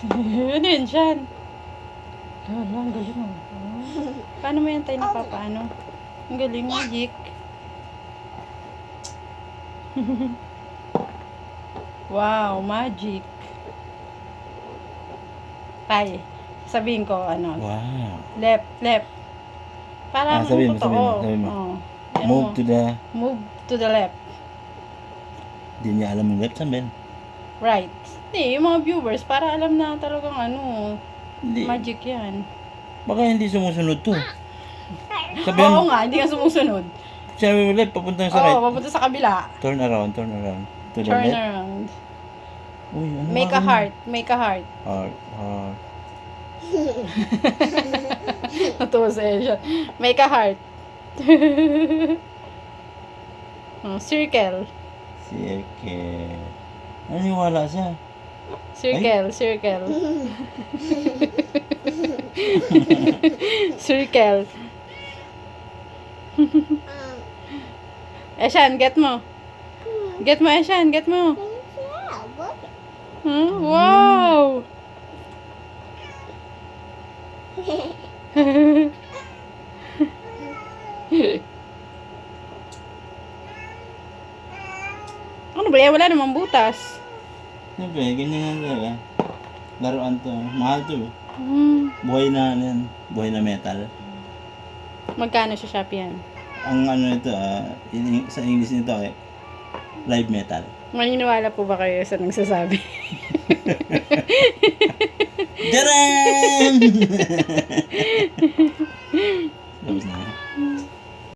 ano yun dyan? Gala, ang galing mo. Paano mo yan tayo napapaano? Ang galing, magic. wow, magic. Tay, sabihin ko, ano, Wow. left, left. Parang Ah, sabihin mo, totoo. sabihin mo, sabihin mo. Yan Move mo. to the... Move to the left. Di niya alam yung left Ben. Right. Hindi, yung mga viewers, para alam na talagang ano, Hindi. magic yan. Baka hindi sumusunod to. Sabihan Oo nga, hindi ka sumusunod. sabi mo left, papunta sa Oo, right. papunta sa kabila. Turn around, turn around. To the Turn left. around. Uy, ano Make nga a yun? heart. Make a heart. Heart, heart. Natuwa sa siya. Make a heart. Oh, circle. Circle. Naniwala siya. Circle, circle. circle. Eshan, get mo. Get mo, Eshan, get mo. Hmm? Wow! ano ba yan? Wala namang butas. Siyempre, ganyan nga talaga. Laruan to. Mahal to. Hmm. Buhay na, ano yan, buhay na metal. Magkano sa Shopee yan? Ang ano nito, ah, in- sa English nito, eh, live metal. Maniniwala po ba kayo sa nagsasabi? Jaran! Tapos na.